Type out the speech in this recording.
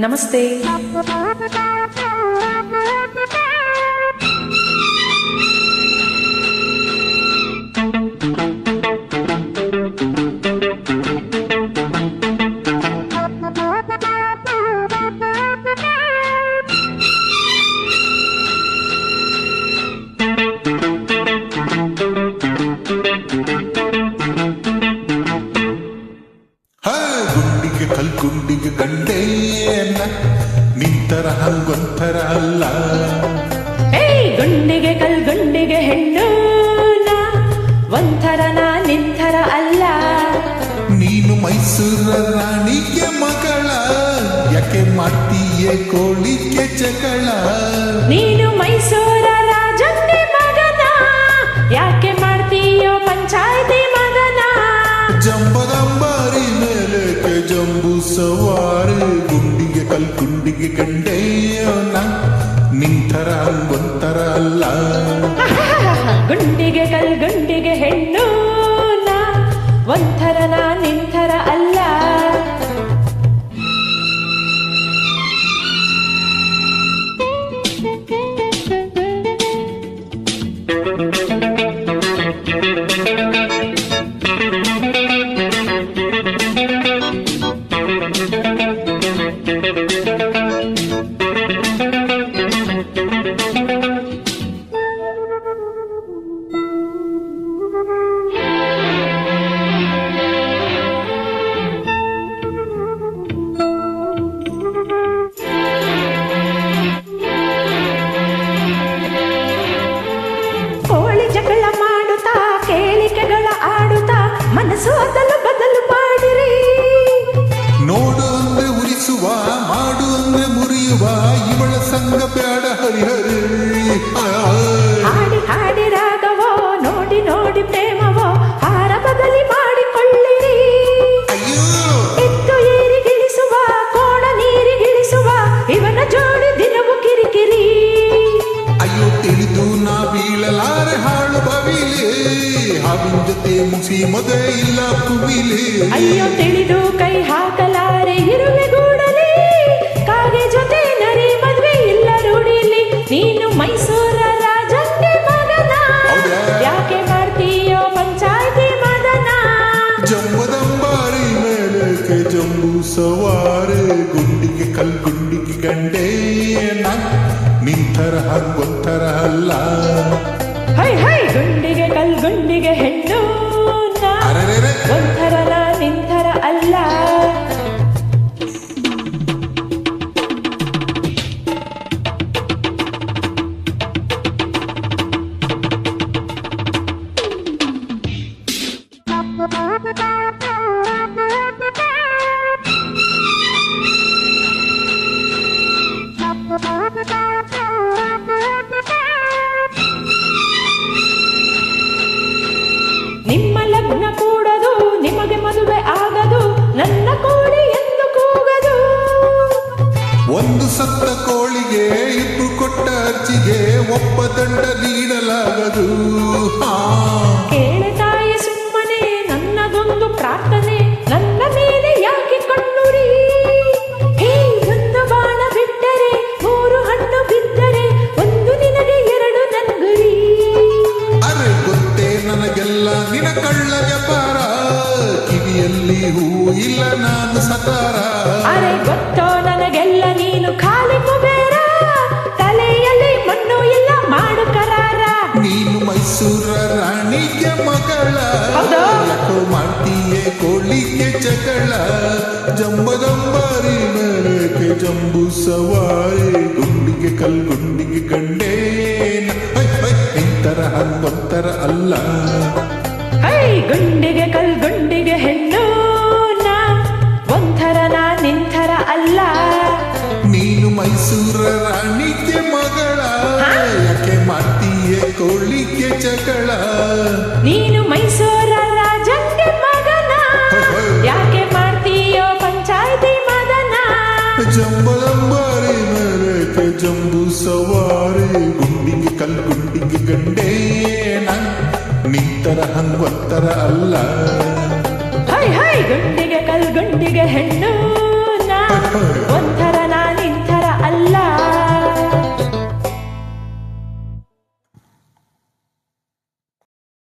नमस्ते। ಕಲ್ಗುಂಡಿಗೆ ಗಂಡೆಯನ್ನ ನಿಂತರ ಹಂಗೊಂಥರ ಅಲ್ಲ. ಗುಂಡಿಗೆ ಕಲ್ ಗುಂಡಿಗೆ ಹೆಣ್ಣು ನಾ ಒಂಥರ ನಾ ನಿಂತರ ಅಲ್ಲ. ನೀನು ಮೈಸೂರ ರಾಣಿಗೆ ಮಗಳ ಯಾಕೆ ಮಾಡ್ತೀಯೇ ಕೋಳಿಗೆ ಜಗಳ? ನೀನು ಮೈಸೂರ ಸವಾರಿ ಗುಂಡಿಗೆ ಕಲ್ಗುಂಡಿಗೆ ಗಂಡೇನ ನಿಂತರ ಹಂಗೊಂಥರ ಅಲ್ಲ ಜೊತೆ ಮುಸಿ ಮದುವೆ ಇಲ್ಲ ಕುಬಿಲೆ ಅಯ್ಯೋ ತಿಳಿದು ಕೈ ಹಾಕಲಾರೆ ಇರುವೆ ಗೂಡಲಿ. ಕಾಗೆ ಜೊತೆ ನರಿ ಮದ್ವೆ ಇಲ್ಲ ರೂಢಿಲಿ. ನೀನು ಮೈಸೂರ ರಾಜಂಗೆ ಮಗನ? ಯಾಕೆ ಮಾಡ್ತೀಯೋ ಪಂಚಾಯತಿ ಮದನ ಜಂಬದಂಬಾರಿ ಮೇಲಕ್ಕೆ ಜಂಬು ಸವಾರೆ. ಗುಂಡಿಗೆ ಕಲ್ ಗುಂಡಿಗೆ ಗಂಡೇನ ನಿಂತರ ಹಂಗೊಂಥರ ಅಲ್ಲ. ಹೈ ಹೈ ಗುಂಡಿಗೆ ಕಲ್ ಗುಂಡಿಗೆ ಹೆಣ್ಣು ಸತ್ತ ಕೋಳಿಗೆ ಇಬ್ರು ಕೊಟ್ಟ ಅರ್ಜಿಗೆ ಒಬ್ಬ ದಂಡ ನೀಡಲಾಗದು. ಕೇಳತಾಯಿ ಕೇಳೆ ತಾಯಿ ಸುಮ್ಮನೆ ನನ್ನದೊಂದು ಪ್ರಾರ್ಥನೆ ನನ್ನ ಮೇಲೆ ಯಾಕೆ ಕಣ್ಣುರಿ? ಹೇ ಒಂದು ಬಾಣ ಬಿಟ್ಟರೆ ಮೂರು ಹಣ್ಣು ಬಿದ್ದರೆ ಒಂದು ನಿನಗೆ ಎರಡು ನನ್ಗುರಿ. ಅರೆ ಗೊತ್ತೇ ನನಗೆಲ್ಲ ನಿನ ಕಳ್ಳ ವ್ಯಾಪಾರ ಕಿವಿಯಲ್ಲಿ ಹೂ ಇಲ್ಲ ನಾನು ಸತಾರ. ಅರೆ ಗೊತ್ತೋ ಕೋಳಿಗೆ ಚಕಳ ಜಂಬದಂಬಾರಿ ಮೇಲಕ್ಕೆ ಜಂಬು ಸವಾರಿ ಗುಂಡಿಗೆ ಕಲ್ ಗುಂಡಿಗೆ ಗಂಡೇನ. ಇಂತರ ಹೈ, ನಿಂತರ ಹಂಗೊಂತರ ಅಲ್ಲ. ಗುಂಡಿಗೆ ಕಲ್ ಗುಂಡಿಗೆ ಹೆಣ್ಣು ಒಂಥರ ನಾ ನಿಂಥರ ಅಲ್ಲ. ನೀನು ಮೈಸೂರ ರಾಣಿಗೆ ಮಗಳ ಯಾಕೆ ಮಾಡ್ತೀಯ ಕೋಳಿಗೆ ಚಕಳ ನೀನು ಮೈಸೂರ